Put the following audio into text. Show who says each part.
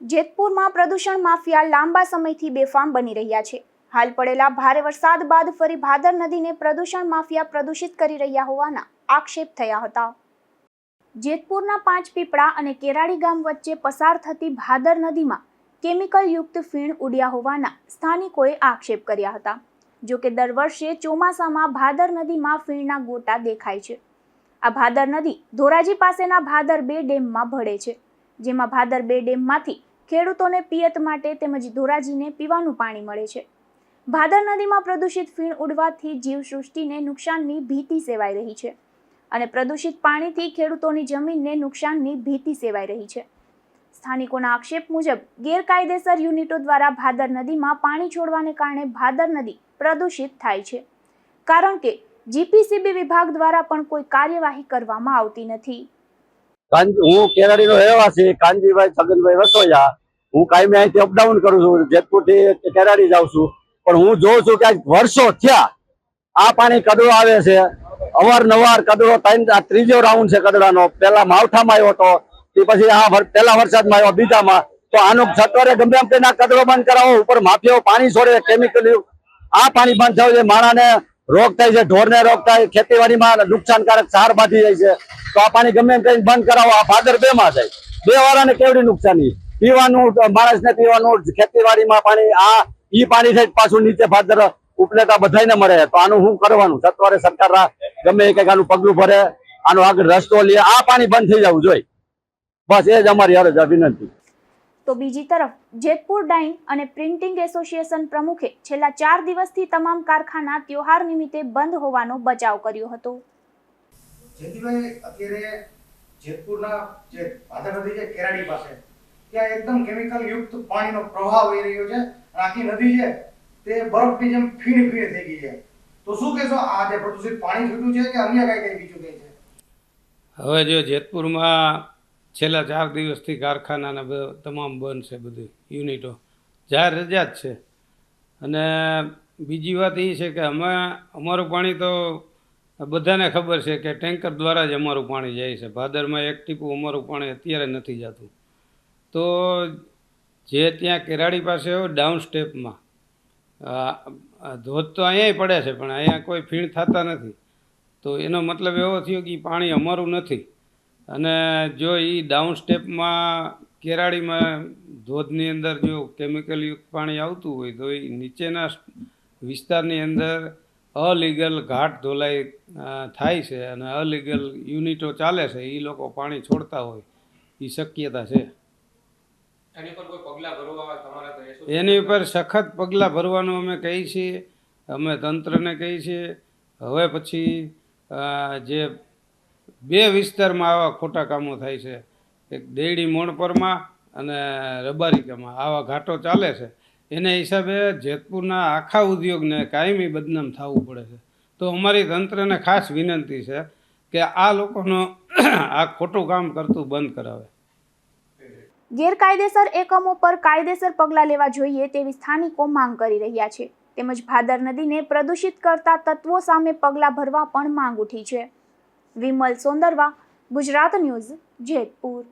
Speaker 1: જેતપુરમાં પ્રદૂષણ માફિયા લાંબા સમયથી બેફામ બની રહ્યા છે. હાલ પડેલા ભારે વરસાદ બાદ ફરી ભાદર નદીને પ્રદૂષણ માફિયા પ્રદૂષિત કરી રહ્યા હોવાના આક્ષેપ થયા હતા. જેતપુરના પાંચ પીપળા અને કેરાળી ગામ વચ્ચે પસાર થતી ભાદર નદીમાં કેમિકલ યુક્ત ફીણ ઉડ્યા હોવાના સ્થાનિકોએ આક્ષેપ કર્યા હતા. જો કે દર વર્ષે ચોમાસામાં ભાદર નદીમાં ફીણના ગોટા દેખાય છે. આ ભાદર નદી ધોરાજી પાસેના ભાદર બે ડેમમાં ભળે છે, જેમાં ભાદર બે ડેમમાંથી ખેડૂતોને પિયત માટે તેમજ ધોરાજીને પીવાનું પાણી મળે છે. ભાદર નદીમાં પ્રદૂષિત ફીણ ઉડવાથી જીવસૃષ્ટિને નુકસાનની ભીતિ સેવાઈ રહી છે અને પ્રદૂષિત પાણીથી ખેડૂતોની જમીનને નુકસાનની ભીતિ સેવાઈ રહી છે. સ્થાનિકોના આક્ષેપ મુજબ, ગેરકાયદેસર યુનિટો દ્વારા ભાદર નદીમાં પાણી છોડવાને કારણે ભાદર નદી પ્રદૂષિત થાય છે. કારણ કે, જીપીસીબી વિભાગ દ્વારા પણ કોઈ કાર્યવાહી કરવામાં આવતી નથી.
Speaker 2: હું કેરાડીનો રહેવાસી, કાનજીભાઈ છગનભાઈ વસોયા. હું કાયમી અહીંથી અપડાઉન કરું છું, જેતપુરથી કેરાડી જાઉં છું. પણ હું જોઉં છું કે વર્ષો થયા આ પાણી કદડો આવે છે. અવારનવાર કદડો ત્રણ, આ ત્રીજો રાઉન્ડ છે કદડાનો પેલા માવઠામાં આવ્યો હતો, તે પછી આ પેલા વરસાદમાં આવ્યો, બીજામાં. તો આનો સત્વરે ગમે એમ તેના કદડો બંધ કરાવો, ઉપર માફીઓ પાણી છોડે કેમિકલ આ પાણી બંધ થયું છે માણાને રોગ થાય છે, ઢોરને રોગ થાય, ખેતીવાડીમાં નુકસાનકારક સાર બાંધી જાય છે. તો આ પાણી ગમે એમ કઈ બંધ કરાવો, આ ફાદર બે માં થાય બે વાળાને કેવડી નુકસાની? પીવાનું માણસને પીવાનું ખેતીવાડીમાં પાણી આ ઈ પાણી થાય પાછું નીચે ફાદર ઉપલેતા બધાને મળે. તો આનું શું કરવાનું? સત્વરે સરકાર ગમે એ કંઈક આનું પગલું ભરે આનો આગળ રસ્તો લે આ પાણી બંધ થઈ જવું જોઈએ. બસ એ જ અમારી અરજ વિનંતી
Speaker 1: તો બીજી તરફ જેતપુર ડાઇંગ અને પ્રિન્ટિંગ એસોસિએશન પ્રમુખે છેલ્લા ચાર દિવસથી તમામ કારખાના ત્યોહાર નિમિત્તે બંધ હોવાનો બચાવ કર્યો હતો.
Speaker 3: જેતીભાઈ અત્યારે જેતપુરના જે ભાદર નદી છે કેરાડી પાસે ત્યાં એકદમ કેમિકલ યુક્ત પાણીનો પ્રવાહ વહી રહ્યો છે આખી નદી છે તે બરફની જેમ ફીણ ફીણ થઈ ગઈ છે. તો શું કહેશો? આ જે પ્રદૂષિત પાણી છૂટ્યું છે કે અન્ય કઈ કઈ બીજું કઈ છે?
Speaker 4: હવે જો જેતપુરમાં છેલ્લા ચાર દિવસથી કારખાનાના તમામ બંધ છે બધી યુનિટો. જાહેર રજા જ છે. અને બીજી વાત એ છે કે અમે, અમારું પાણી તો બધાને ખબર છે કે ટેન્કર દ્વારા જ અમારું પાણી જાય છે. ભાદરમાં એક ટીપું અમારું પાણી અત્યારે નથી જતું. તો જે ત્યાં કેરાડી પાસે હોય ડાઉન સ્ટેપમાં ધોધ તો અહીંયા પડે છે, પણ અહીંયા કોઈ ફીણ થતા નથી. તો એનો મતલબ એવો થયો કે પાણી અમારું નથી. અને જો એ ડાઉન સ્ટેપમાં કેરાળીમાં ધોધની અંદર જો કેમિકલયુક્ત પાણી આવતું હોય, તો એ નીચેના વિસ્તારની અંદર અલીગલ ઘાટ ધોલાઈ થાય છે અને અલીગલ યુનિટો ચાલે છે એ લોકો પાણી છોડતા હોય. એ શક્યતા છે.
Speaker 5: એની
Speaker 4: ઉપર સખત પગલાં ભરવાનું અમે કહીએ છીએ. અમે તંત્રને કહીએ છીએ. હવે પછી જે બે વિસ્તારમાં આવા ખોટા કામો થાય છે. એક દેડી મોણપરમાં અને રબારિકામાં. આવા ઘાટો ચાલે છે. એને હિસાબે જેતપુરના આખા ઉદ્યોગને કાયમી બદનામ થવું પડે છે. તો અમારી તંત્રને ખાસ વિનંતી છે કે આ લોકોનો આ ખોટું કામ કરતું બંધ કરાવે.
Speaker 1: ગેરકાયદેસર એકમો પર કાયદેસર પગલાં લેવા જોઈએ તેવી સ્થાનિકો માંગ કરી રહ્યા છે. તેમજ ભાદર નદીને પ્રદૂષિત કરતા તત્વો સામે પગલાં ભરવા પણ માંગ ઉઠી છે. વિમલ સોંદરવા, ગુજરાત ન્યૂઝ, જેતપુર.